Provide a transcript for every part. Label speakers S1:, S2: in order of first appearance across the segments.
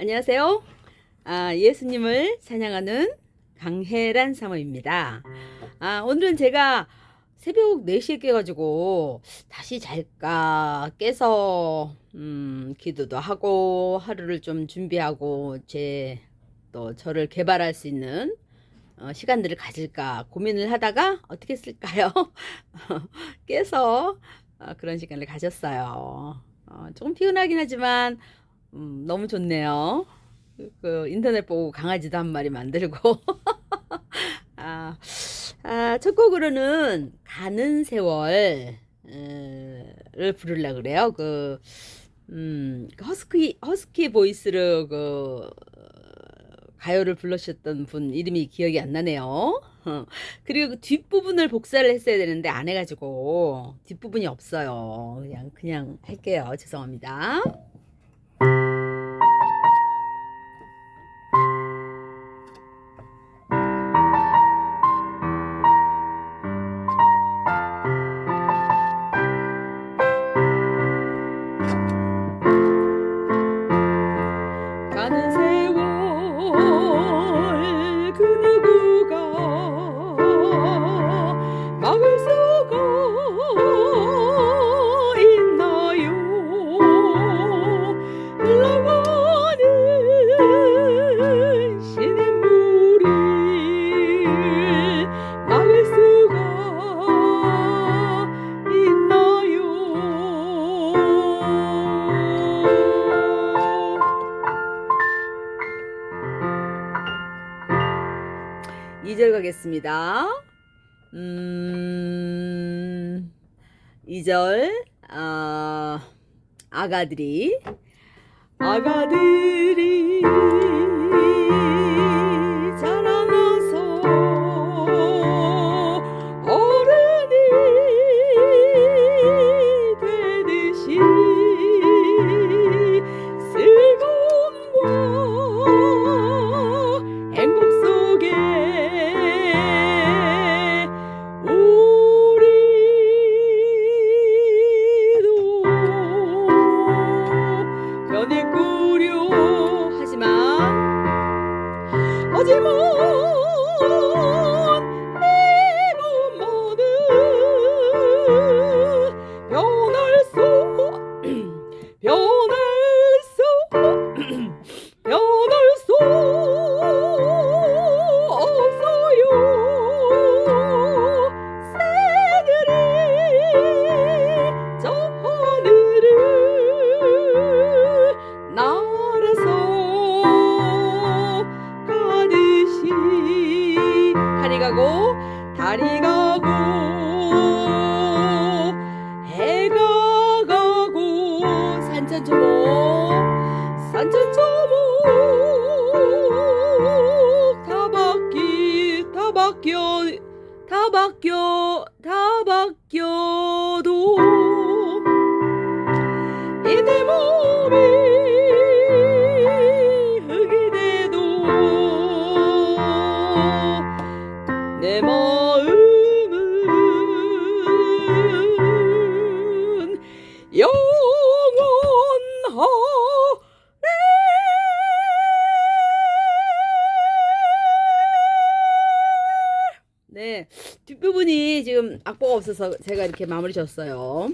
S1: 안녕하세요. 아, 예수님을 찬양하는 강혜란 사모입니다. 아, 오늘은 제가 새벽 4시에 깨가지고 다시 잘까 깨서 음, 기도도 하고 하루를 좀 준비하고 제 또 저를 개발할 수 있는 어, 시간들을 가질까 고민을 하다가 어떻게 쓸까요? 깨서 어, 그런 시간을 가졌어요. 어, 조금 피곤하긴 하지만 음, 너무 좋네요. 그, 그 인터넷 보고 강아지도 한 마리 만들고. 아, 아, 첫 곡으로는 가는 세월을 부르려 그래요. 그, 음, 그 허스키, 허스키 보이스로 그, 가요를 불러주셨던 분 이름이 기억이 안 나네요. 어, 그리고 그 뒷부분을 복사를 했어야 되는데 안 해가지고 뒷부분이 없어요. 그냥, 그냥 할게요. 죄송합니다. 足够。 2절 가겠습니다. 음, 2절, 아, 아가들이, 아가들이 자라 달이 가고 달이 가고 해가 가고 산천 초목 산천 초목 다 바뀌 다 바뀌어 다 바뀌어 다 바뀌어 지금 악보가 없어서 제가 이렇게 마무리 졌어요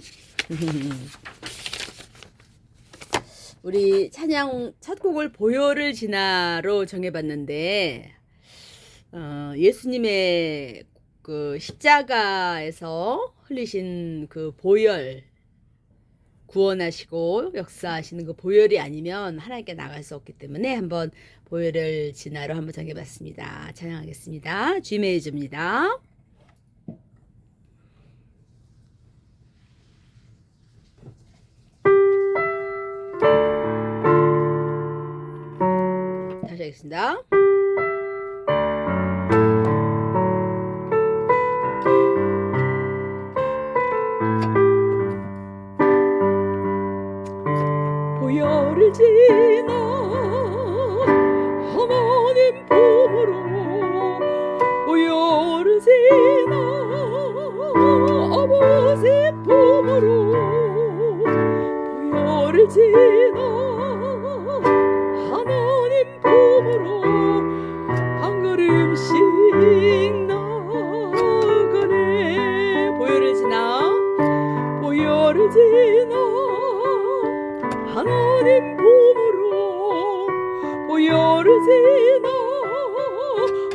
S1: 우리 찬양 첫 곡을 보혈을 지나로 정해봤는데 어, 예수님의 그 십자가에서 흘리신 그 보혈 구원하시고 역사하시는 그 보혈이 아니면 하나님께 나갈 수 없기 때문에 한번 보혈을 진화로 한번 정해봤습니다. 찬양하겠습니다. 쥐메이즈입니다. 다시 하겠습니다. 보혈을 지나 하나님 품으로 보혈을 지나 아버지 품으로 보혈을 지나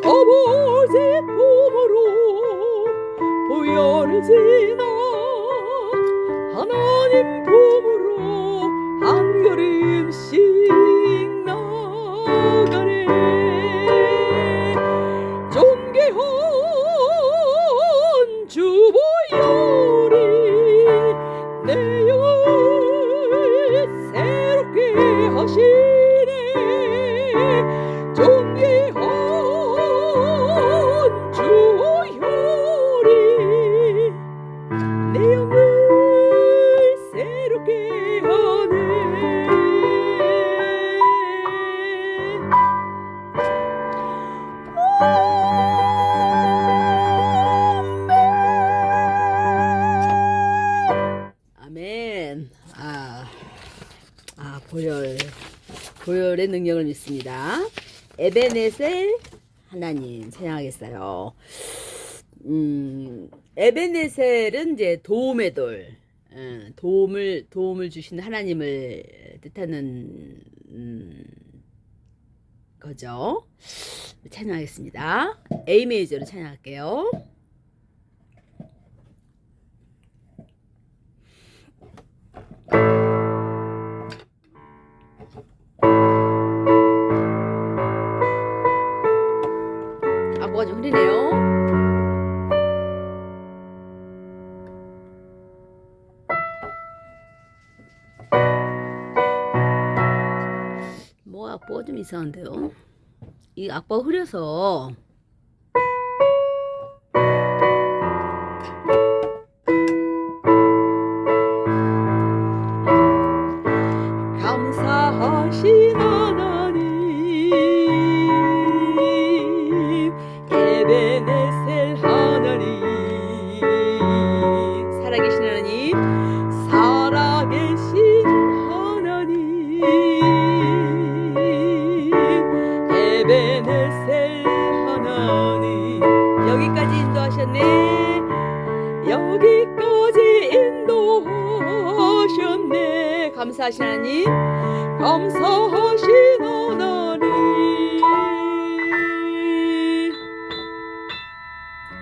S1: 아버지 품으로 보여주시나 하나님 품 아, 아 보혈, 보혈의 능력을 믿습니다. 에베네셀 하나님 찬양하겠어요. 음, 에베네셀은 이제 도움의 돌, 어, 도움을 도움을 주시는 하나님을 뜻하는 음, 거죠. 찬양하겠습니다. A 메이저로 찬양할게요. 이상한데요. 이 악보가 흐려서 감사하신 하나님.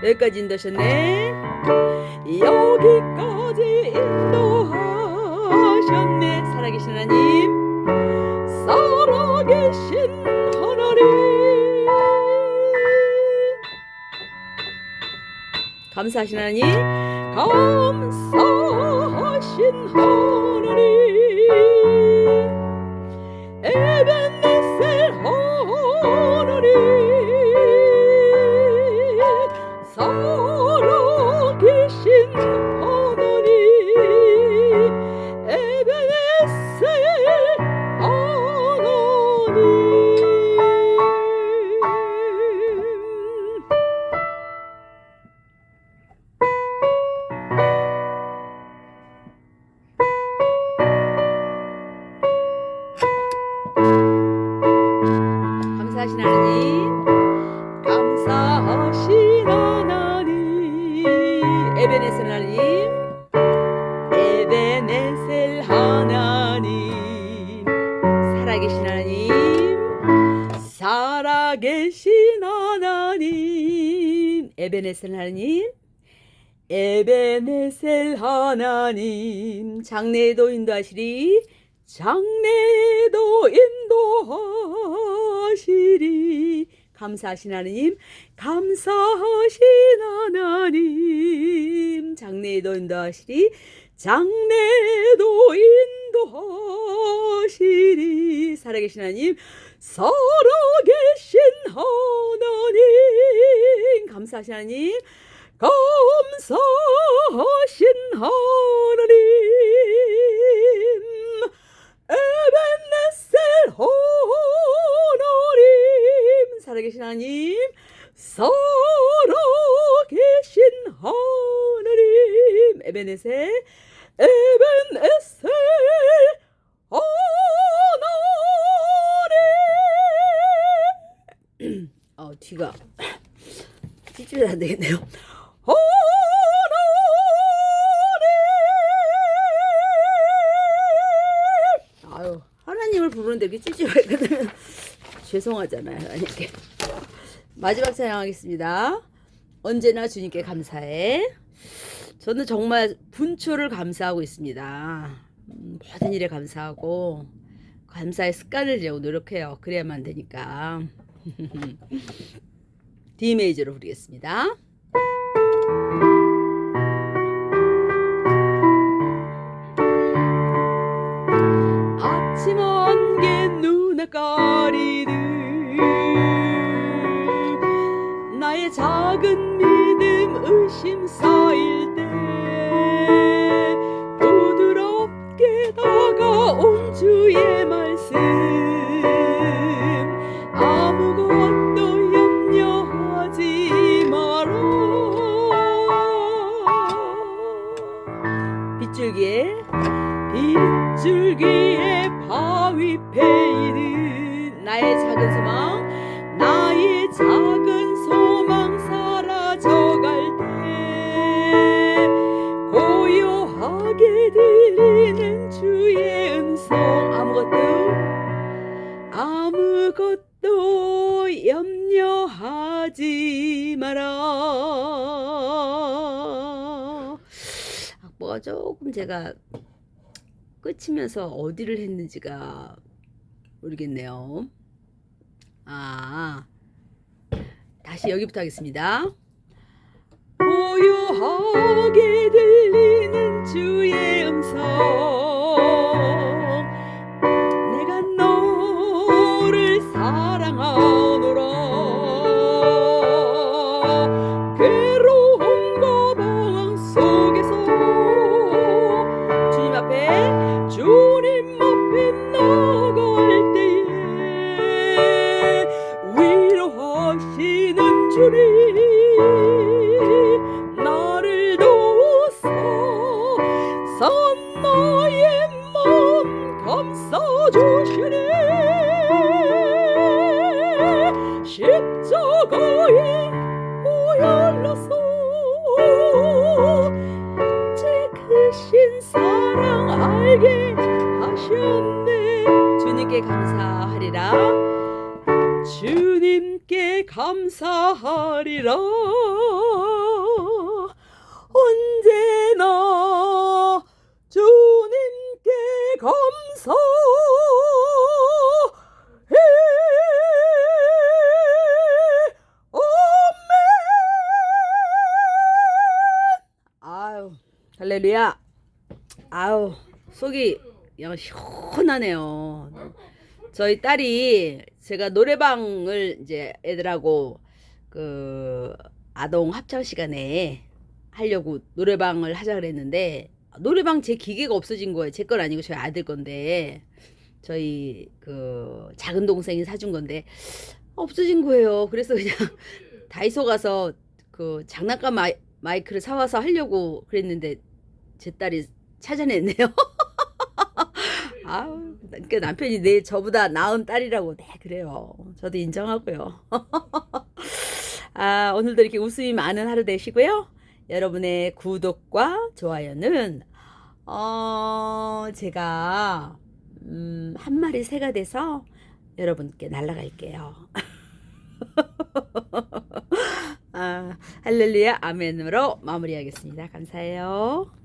S1: 여기까지 인도하셨네. 여기까지 인도하셨네. 살아계신 하나님. 살아계신 감사하신 하나님. 감사하신 하나님 에 에베네셀 하나님. 에베네셀 하나님. 살아계신 하나님. 살아계신 하나님. 에베네셀 하나님. 에베네셀 하나님. 장래에도 인도하시리. 장래에도 인도하시리 감사하신 하나님 감사하신 하나님. 장래에도 인도하시리 장래에도 인도하시리. 살아계신 하나님 살아계신 하나님. 감사하신 하나님 감사하신 하나님. 에벤 살아계신 하나님 살아계신 하나님 에벤네셀 에벤네셀 하나님 어 뒤가 찌질이 안 되겠네요. 하나님! 아유, 하나님을 부르는데 이렇게 찝찝하거든. 죄송하잖아요. 이렇게. 마지막 찬양하겠습니다. 언제나 주님께 감사해. 저는 정말 분초를 감사하고 있습니다. 음, 모든 일에 감사하고 감사의 습관을 제고 노력해요. 그래야만 되니까. D 메이저로 부르겠습니다. 아무것도 염려하지 마라 악보가 조금 제가 끝이면서 어디를 했는지가 모르겠네요. 아, 다시 여기부터 하겠습니다. 고요하게 들리는 주의 음성 할렐루야 아유 속이 야 시원하네요 저희 딸이 제가 노래방을 이제 애들하고 그 아동 합창 시간에 하려고 노래방을 하자 그랬는데 노래방 제 기계가 없어진 거예요. 제 건 아니고 저희 아들 건데 저희 그 작은 동생이 사준 건데 없어진 거예요. 그래서 그냥 다이소 가서 그 장난감 마이, 마이크를 사와서 하려고 그랬는데 제 딸이 찾아냈네요. 아우, 그러니까 남편이 내 저보다 나은 딸이라고 네 그래요. 저도 인정하고요. 아, 오늘도 이렇게 웃음이 많은 하루 되시고요. 여러분의 구독과 좋아요는 어, 제가 음, 한 마리 새가 돼서 여러분께 날아갈게요. 아, 할렐루야 아멘으로 마무리하겠습니다. 감사해요.